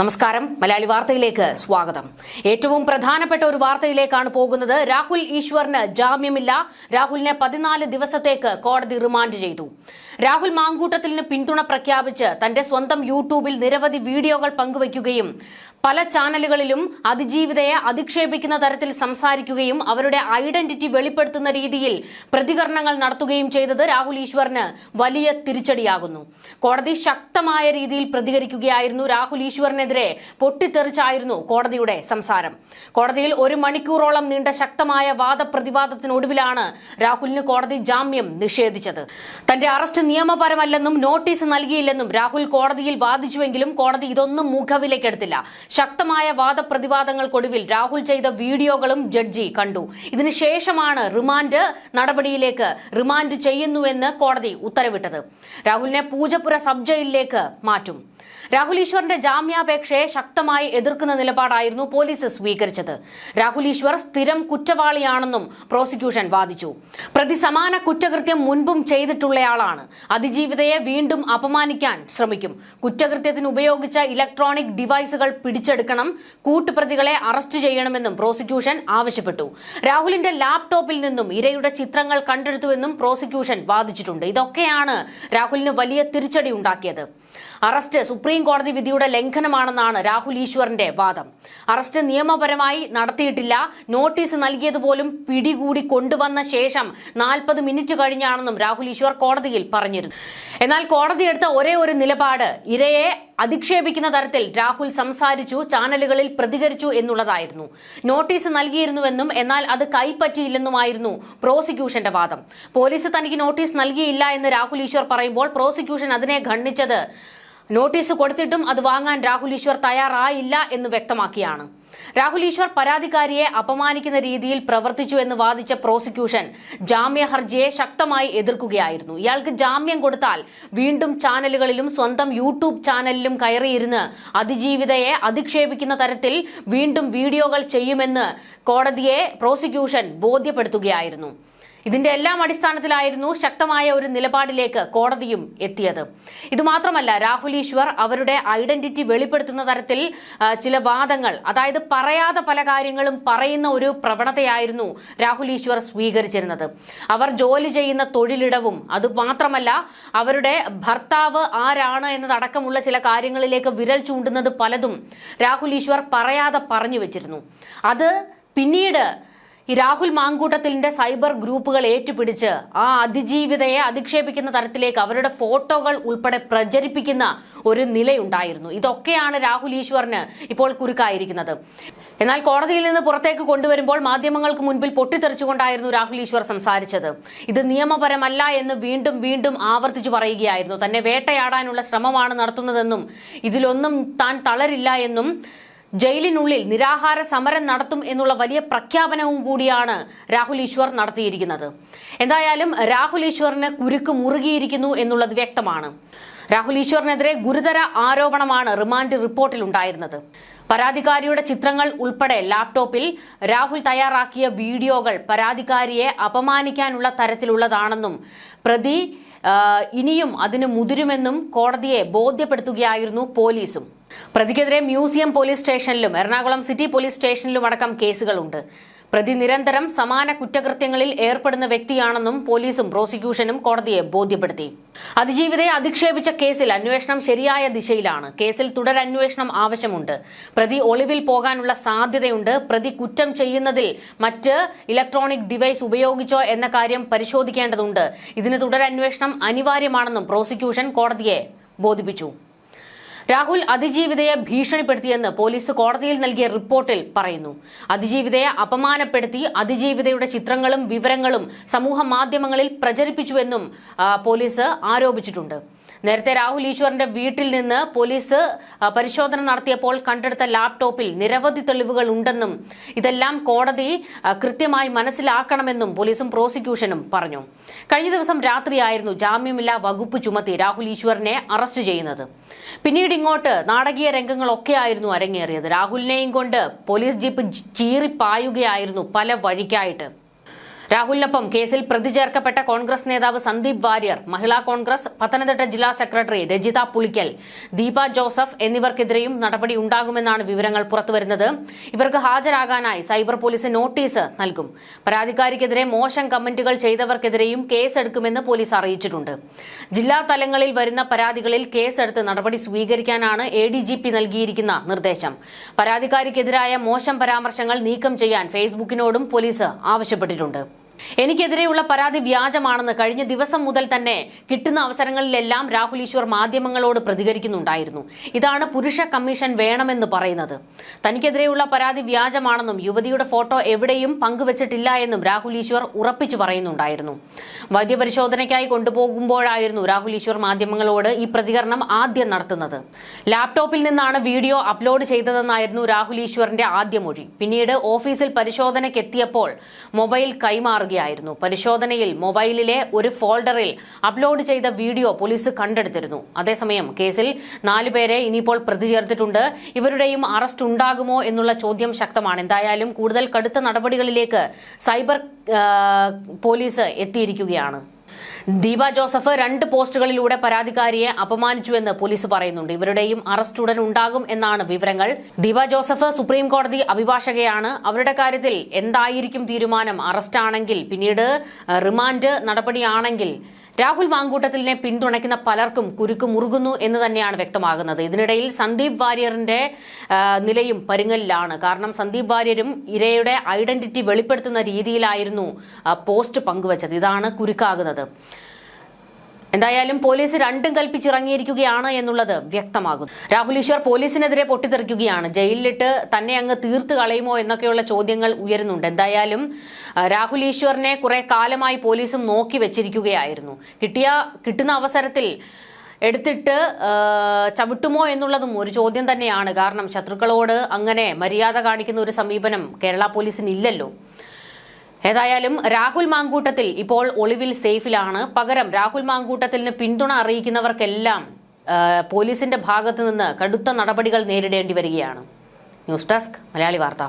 നമസ്കാരം. മലയാളി വാർത്തയിലേക്ക് സ്വാഗതം. ഏറ്റവും പ്രധാനപ്പെട്ട ഒരു വാർത്തയിലേക്കാണ് പോകുന്നത്. രാഹുൽ ഈശ്വറിന് ജാമ്യമില്ല. രാഹുലിനെ പതിനാല് ദിവസത്തേക്ക് കോടതി റിമാൻഡ് ചെയ്തു. രാഹുൽ മാങ്കൂട്ടത്തിന് പിന്തുണ പ്രഖ്യാപിച്ച് തന്റെ സ്വന്തം യൂട്യൂബിൽ നിരവധി വീഡിയോകൾ പങ്കുവയ്ക്കുകയും പല ചാനലുകളിലും അതിജീവിതയെ അധിക്ഷേപിക്കുന്ന തരത്തിൽ സംസാരിക്കുകയും അവരുടെ ഐഡന്റിറ്റി വെളിപ്പെടുത്തുന്ന രീതിയിൽ പ്രതികരണങ്ങൾ നടത്തുകയും ചെയ്തത് രാഹുൽ ഈശ്വറിന് വലിയ തിരിച്ചടിയാകുന്നു. കോടതി ശക്തമായ രീതിയിൽ പ്രതികരിക്കുകയായിരുന്നു രാഹുൽ ഈശ്വറിനെതിരെ പൊട്ടിത്തെറിച്ചായിരുന്നു കോടതിയുടെ സംസാരം. കോടതിയിൽ ഒരു മണിക്കൂറോളം നീണ്ട ശക്തമായ വാദപ്രതിവാദത്തിനൊടുവിലാണ് രാഹുലിന് കോടതി ജാമ്യം നിഷേധിച്ചത്. തന്റെ അറസ്റ്റ് നിയമപരമല്ലെന്നും നോട്ടീസ് നൽകിയില്ലെന്നും രാഹുൽ കോടതിയിൽ വാദിച്ചുവെങ്കിലും കോടതി ഇതൊന്നും മുഖവിലേക്കെടുത്തില്ല ശക്തമായ വാദപ്രതിവാദങ്ങൾക്കൊടുവിൽ രാഹുൽ ചെയ്ത വീഡിയോകളും ജഡ്ജി കണ്ടു. ഇതിനുശേഷമാണ് റിമാൻഡ് നടപടിയിലേക്ക് റിമാൻഡ് ചെയ്യുന്നുവെന്ന് കോടതി ഉത്തരവിട്ടത്. രാഹുലിനെ പൂജപ്പുര സബ് ജയിലിലേക്ക് മാറ്റും. രാഹുൽ ഈശ്വറിന്റെ ജാമ്യാപേക്ഷയെ ശക്തമായി എതിർക്കുന്ന നിലപാടായിരുന്നു പോലീസ് സ്വീകരിച്ചത്. രാഹുൽ ഈശ്വർ സ്ഥിരം കുറ്റവാളിയാണെന്നും പ്രോസിക്യൂഷൻ വാദിച്ചു. പ്രതി സമാന കുറ്റകൃത്യം മുൻപും ചെയ്തിട്ടുള്ളയാളാണ്. അതിജീവിതയെ വീണ്ടും അപമാനിക്കാൻ ശ്രമിക്കും. കുറ്റകൃത്യത്തിന് ഉപയോഗിച്ച ഇലക്ട്രോണിക് ഡിവൈസുകൾ പിടിച്ചെടുക്കണം. കൂട്ടുപ്രതികളെ അറസ്റ്റ് ചെയ്യണമെന്നും പ്രോസിക്യൂഷൻ ആവശ്യപ്പെട്ടു. രാഹുലിന്റെ ലാപ്ടോപ്പിൽ നിന്നും ഇരയുടെ ചിത്രങ്ങൾ കണ്ടെടുത്തുവെന്നും പ്രോസിക്യൂഷൻ വാദിച്ചിട്ടുണ്ട്. ഇതൊക്കെയാണ് രാഹുലിന് വലിയ തിരിച്ചടി ഉണ്ടാക്കിയത്. അറസ്റ്റ് സുപ്രീം കോടതി വിധിയുടെ ലംഘനമാണെന്നാണ് രാഹുൽ ഈശ്വറിന്റെ വാദം. അറസ്റ്റ് നിയമപരമായി നടത്തിയിട്ടില്ല. നോട്ടീസ് നൽകിയതുപോലും പിടികൂടി കൊണ്ടുവന്ന ശേഷം നാൽപ്പത് മിനിറ്റ് കഴിഞ്ഞാണെന്നും രാഹുൽ ഈശ്വർ കോടതിയിൽ പറഞ്ഞിരുന്നു. എന്നാൽ കോടതി എടുത്ത ഒരേ ഒരു നിലപാട് ഇരയെ അധിക്ഷേപിക്കുന്ന തരത്തിൽ രാഹുൽ സംസാരിച്ചു ചാനലുകളിൽ പ്രതികരിച്ചു എന്നുള്ളതായിരുന്നു. നോട്ടീസ് നൽകിയിരുന്നുവെന്നും എന്നാൽ അത് കൈപ്പറ്റിയില്ലെന്നുമായിരുന്നു പ്രോസിക്യൂഷന്റെ വാദം. പോലീസ് തനിക്ക് നോട്ടീസ് നൽകിയില്ല എന്ന് രാഹുൽ ഈശ്വർ പറയുമ്പോൾ പ്രോസിക്യൂഷൻ അതിനെ ഖണ്ഡിച്ചത് നോട്ടീസ് കൊടുത്തിട്ടും അത് വാങ്ങാൻ രാഹുൽ ഈശ്വർ തയ്യാറായില്ല എന്ന് വ്യക്തമാക്കിയാണ്. രാഹുൽ ഈശ്വർ പരാതിക്കാരിയെ അപമാനിക്കുന്ന രീതിയിൽ പ്രവർത്തിച്ചു എന്ന് വാദിച്ച പ്രോസിക്യൂഷൻ ജാമ്യ ഹർജിയെ ശക്തമായി എതിർക്കുകയായിരുന്നു. ഇയാൾക്ക് ജാമ്യം കൊടുത്താൽ വീണ്ടും ചാനലുകളിലും സ്വന്തം യൂട്യൂബ് ചാനലിലും കയറിയിരുന്ന് അതിജീവിതയെ അധിക്ഷേപിക്കുന്ന തരത്തിൽ വീണ്ടും വീഡിയോകൾ ചെയ്യുമെന്ന് കോടതിയെ പ്രോസിക്യൂഷൻ ബോധ്യപ്പെടുത്തുകയായിരുന്നു. ഇതിന്റെ എല്ലാം അടിസ്ഥാനത്തിലായിരുന്നു ശക്തമായ ഒരു നിലപാടിലേക്ക് കോടതിയും എത്തിയത്. ഇതുമാത്രമല്ല രാഹുൽ ഈശ്വർ അവരുടെ ഐഡന്റിറ്റി വെളിപ്പെടുത്തുന്ന തരത്തിൽ ചില വാദങ്ങൾ അതായത് പറയാതെ പല കാര്യങ്ങളും പറയുന്ന ഒരു പ്രവണതയായിരുന്നു രാഹുൽ ഈശ്വർ സ്വീകരിച്ചിരുന്നത്. അവർ ജോലി ചെയ്യുന്ന തൊഴിലിടവും അതുമാത്രമല്ല അവരുടെ ഭർത്താവ് ആരാണ് എന്നതടക്കമുള്ള ചില കാര്യങ്ങളിലേക്ക് വിരൽ ചൂണ്ടുന്നത് പലതും രാഹുൽ ഈശ്വർ പറയാതെ പറഞ്ഞു വെച്ചിരുന്നു. അത് പിന്നീട് ഈ രാഹുൽ മാങ്കൂട്ടത്തിലിന്റെ സൈബർ ഗ്രൂപ്പുകൾ ഏറ്റുപിടിച്ച് ആ അതിജീവിതയെ അധിക്ഷേപിക്കുന്ന തരത്തിലേക്ക് അവരുടെ ഫോട്ടോകൾ ഉൾപ്പെടെ പ്രചരിപ്പിക്കുന്ന ഒരു നിലയുണ്ടായിരുന്നു. ഇതൊക്കെയാണ് രാഹുൽ ഈശ്വറിന് ഇപ്പോൾ കുരുക്കായിരിക്കുന്നത്. എന്നാൽ കോടതിയിൽ നിന്ന് പുറത്തേക്ക് കൊണ്ടുവരുമ്പോൾ മാധ്യമങ്ങൾക്ക് മുൻപിൽ പൊട്ടിത്തെറിച്ചുകൊണ്ടായിരുന്നു രാഹുൽ ഈശ്വർ സംസാരിച്ചത്. ഇത് നിയമപരമല്ല എന്ന് വീണ്ടും വീണ്ടും ആവർത്തിച്ചു പറയുകയായിരുന്നു. തന്നെ വേട്ടയാടാനുള്ള ശ്രമമാണ് നടത്തുന്നതെന്നും ഇതിലൊന്നും താൻ തളരില്ല എന്നും ജയിലിനുള്ളിൽ നിരാഹാര സമരം നടത്തും എന്നുള്ള വലിയ പ്രഖ്യാപനവും കൂടിയാണ് രാഹുൽ ഈശ്വർ നടത്തിയിരിക്കുന്നത്. എന്തായാലും രാഹുൽ ഈശ്വറിന് കുരുക്ക് മുറുകിയിരിക്കുന്നു എന്നുള്ളത് വ്യക്തമാണ്. രാഹുൽ ഈശ്വറിനെതിരെ ഗുരുതര ആരോപണമാണ് റിമാൻഡ് റിപ്പോർട്ടിൽ ഉണ്ടായിരുന്നത്. പരാതിക്കാരിയുടെ ചിത്രങ്ങൾ ഉൾപ്പെടെ ലാപ്ടോപ്പിൽ രാഹുൽ തയ്യാറാക്കിയ വീഡിയോകൾ പരാതിക്കാരിയെ അപമാനിക്കാനുള്ള തരത്തിലുള്ളതാണെന്നും പ്രതി ഇനിയും അതിന് മുതിരുമെന്നും കോടതിയെ ബോധ്യപ്പെടുത്തുകയായിരുന്നു പോലീസും. പ്രതിക്കെതിരെ മ്യൂസിയം പോലീസ് സ്റ്റേഷനിലും എറണാകുളം സിറ്റി പോലീസ് സ്റ്റേഷനിലും അടക്കം കേസുകളുണ്ട്. പ്രതി നിരന്തരം സമാന കുറ്റകൃത്യങ്ങളിൽ ഏർപ്പെടുന്ന വ്യക്തിയാണെന്നും പോലീസും പ്രോസിക്യൂഷനും കോടതിയെ ബോധ്യപ്പെടുത്തി. അതിജീവിതയെ അധിക്ഷേപിച്ച കേസിൽ അന്വേഷണം ശരിയായ ദിശയിലാണ്. കേസിൽ തുടരന്വേഷണം ആവശ്യമുണ്ട്. പ്രതി ഒളിവിൽ പോകാനുള്ള സാധ്യതയുണ്ട്. പ്രതി കുറ്റം ചെയ്യുന്നതിൽ മറ്റ് ഇലക്ട്രോണിക് ഡിവൈസ് ഉപയോഗിച്ചോ എന്ന കാര്യം പരിശോധിക്കേണ്ടതുണ്ട്. ഇതിന് തുടരന്വേഷണം അനിവാര്യമാണെന്നും പ്രോസിക്യൂഷൻ കോടതിയെ ബോധിപ്പിച്ചു. രാഹുൽ അതിജീവിതയെ ഭീഷണിപ്പെടുത്തിയെന്ന് പോലീസ് കോടതിയിൽ നൽകിയ റിപ്പോർട്ടിൽ പറയുന്നു. അതിജീവിതയെ അപമാനപ്പെടുത്തി അതിജീവിതയുടെ ചിത്രങ്ങളും വിവരങ്ങളും സമൂഹ മാധ്യമങ്ങളിൽ പ്രചരിപ്പിച്ചുവെന്നും പോലീസ് ആരോപിച്ചിട്ടുണ്ട്. നേരത്തെ രാഹുൽ ഈശ്വറിന്റെ വീട്ടിൽ നിന്ന് പോലീസ് പരിശോധന നടത്തിയപ്പോൾ കണ്ടെടുത്ത ലാപ്ടോപ്പിൽ നിരവധി തെളിവുകൾ ഉണ്ടെന്നും ഇതെല്ലാം കോടതി കൃത്യമായി മനസ്സിലാക്കണമെന്നും പോലീസും പ്രോസിക്യൂഷനും പറഞ്ഞു. കഴിഞ്ഞ ദിവസം രാത്രിയായിരുന്നു ജാമ്യമില്ലാ വകുപ്പ് ചുമത്തി രാഹുൽ ഈശ്വറിനെ അറസ്റ്റ് ചെയ്യുന്നത്. പിന്നീട് ഇങ്ങോട്ട് നാടകീയ രംഗങ്ങളൊക്കെയായിരുന്നു അരങ്ങേറിയത്. രാഹുലിനെയും കൊണ്ട് പോലീസ് ജീപ്പ് ചീറിപ്പായുകയായിരുന്നു പല വഴിക്കായിട്ട്. രാഹുലിനൊപ്പം കേസിൽ പ്രതി ചേർക്കപ്പെട്ട കോൺഗ്രസ് നേതാവ് സന്ദീപ് വാര്യർ മഹിളാ കോൺഗ്രസ് പത്തനംതിട്ട ജില്ലാ സെക്രട്ടറി രജിത പുളിക്കൽ ദീപ ജോസഫ് എന്നിവർക്കെതിരെയും നടപടി ഉണ്ടാകുമെന്നാണ് വിവരങ്ങൾ പുറത്തുവരുന്നത്. ഇവർക്ക് ഹാജരാകാനായി സൈബർ പോലീസ് നോട്ടീസ് നൽകും. പരാതിക്കാരിക്കെതിരെ മോശം കമന്റുകൾ ചെയ്തവർക്കെതിരെയും കേസെടുക്കുമെന്ന് പോലീസ് അറിയിച്ചിട്ടുണ്ട്. ജില്ലാ തലങ്ങളിൽ വരുന്ന പരാതികളിൽ കേസെടുത്ത് നടപടി സ്വീകരിക്കാനാണ് എ ഡി ജി പി നൽകിയിരിക്കുന്ന നിർദ്ദേശം. പരാതിക്കാരിക്കെതിരായ മോശം പരാമർശങ്ങൾ നീക്കം ചെയ്യാൻ ഫേസ്ബുക്കിനോടും പോലീസ് ആവശ്യപ്പെട്ടിട്ടുണ്ട്. എനിക്കെതിരെയുള്ള പരാതി വ്യാജമാണെന്ന് കഴിഞ്ഞ ദിവസം മുതൽ തന്നെ കിട്ടുന്ന അവസരങ്ങളിലെല്ലാം രാഹുൽ ഈശ്വർ മാധ്യമങ്ങളോട് പ്രതികരിക്കുന്നുണ്ടായിരുന്നു. ഇതാണ് പുരുഷ കമ്മീഷൻ വേണമെന്ന് പറയുന്നത്. തനിക്കെതിരെയുള്ള പരാതി വ്യാജമാണെന്നും യുവതിയുടെ ഫോട്ടോ എവിടെയും പങ്കുവച്ചിട്ടില്ല എന്നും രാഹുൽ ഈശ്വർ ഉറപ്പിച്ചു പറയുന്നുണ്ടായിരുന്നു. വൈദ്യപരിശോധനയ്ക്കായി കൊണ്ടുപോകുമ്പോഴായിരുന്നു രാഹുൽ ഈശ്വർ മാധ്യമങ്ങളോട് ഈ പ്രതികരണം ആദ്യം നടത്തുന്നത്. ലാപ്ടോപ്പിൽ നിന്നാണ് വീഡിയോ അപ്ലോഡ് ചെയ്തതെന്നായിരുന്നു രാഹുൽ ഈശ്വറിന്റെ ആദ്യ മൊഴി. പിന്നീട് ഓഫീസിൽ പരിശോധനയ്ക്കെത്തിയപ്പോൾ മൊബൈൽ മൊബൈൽ കൈമാറുകയായിരുന്നു പരിശോധനയിൽ മൊബൈലിലെ ഒരു ഫോൾഡറിൽ അപ്ലോഡ് ചെയ്ത വീഡിയോ പോലീസ് കണ്ടെടുത്തിരുന്നു. അതേസമയം കേസിൽ നാലുപേരെ ഇനിയിപ്പോൾ പ്രതി ചേർത്തിട്ടുണ്ട്. ഇവരുടെയും അറസ്റ്റ് ഉണ്ടാകുമോ എന്നുള്ള ചോദ്യം ശക്തമാണ്. എന്തായാലും കൂടുതൽ കടുത്ത നടപടികളിലേക്ക് സൈബർ പോലീസ് എത്തിയിരിക്കുകയാണ്. ദീപ ജോസഫ് രണ്ട് പോസ്റ്റുകളിലൂടെ പരാതിക്കാരിയെ അപമാനിച്ചുവെന്ന് പോലീസ് പറയുന്നുണ്ട്. ഇവരുടെയും അറസ്റ്റ് ഉടൻ ഉണ്ടാകും എന്നാണ് വിവരങ്ങൾ. ദീപ ജോസഫ് സുപ്രീം കോടതി അഭിഭാഷകയാണ്. അവരുടെ കാര്യത്തിൽ എന്തായിരിക്കും തീരുമാനം? അറസ്റ്റാണെങ്കിൽ പിന്നീട് റിമാൻഡ് നടപടിയാണെങ്കിൽ രാഹുൽ മാങ്കൂട്ടത്തിലിനെ പിന്തുണയ്ക്കുന്ന പലർക്കും കുരുക്ക് മുറുകുന്നു എന്ന് തന്നെയാണ് വ്യക്തമാകുന്നത്. ഇതിനിടയിൽ സന്ദീപ് വാര്യറിന്റെ നിലയും പരുങ്ങലിലാണ്. കാരണം സന്ദീപ് വാര്യരും ഇരയുടെ ഐഡന്റിറ്റി വെളിപ്പെടുത്തുന്ന രീതിയിലായിരുന്നു പോസ്റ്റ് പങ്കുവച്ചത്. ഇതാണ് കുരുക്കാകുന്നത്. എന്തായാലും പോലീസ് രണ്ടും കൽപ്പിച്ചിറങ്ങിയിരിക്കുകയാണ് എന്നുള്ളത് വ്യക്തമാകും രാഹുൽ ഈശ്വർ പോലീസിനെതിരെ പൊട്ടിത്തെറിക്കുകയാണ്. ജയിലിലിട്ട് തന്നെ അങ്ങ് തീർത്ത് കളയുമോ എന്നൊക്കെയുള്ള ചോദ്യങ്ങൾ ഉയരുന്നുണ്ട്. എന്തായാലും രാഹുൽ ഈശ്വറിനെ കുറെ കാലമായി പോലീസും നോക്കി വെച്ചിരിക്കുകയായിരുന്നു. കിട്ടിയ കിട്ടുന്ന അവസരത്തിൽ എടുത്തിട്ട് ചവിട്ടുമോ എന്നുള്ളതും ഒരു ചോദ്യം തന്നെയാണ്. കാരണം ശത്രുക്കളോട് അങ്ങനെ മര്യാദ കാണിക്കുന്ന ഒരു സമീപനം കേരള പോലീസിന് ഇല്ലല്ലോ ഏതായാലും രാഹുൽ മാങ്കൂട്ടത്തിൽ ഇപ്പോൾ ഒളിവിൽ സേഫിലാണ്. പകരം രാഹുൽ മാങ്കൂട്ടത്തിന് പിന്തുണ അറിയിക്കുന്നവർക്കെല്ലാം പോലീസിന്റെ ഭാഗത്തു നിന്ന് കടുത്ത നടപടികൾ നേരിടേണ്ടി വരികയാണ്. ന്യൂസ് ഡെസ്ക് മലയാളി വാർത്ത.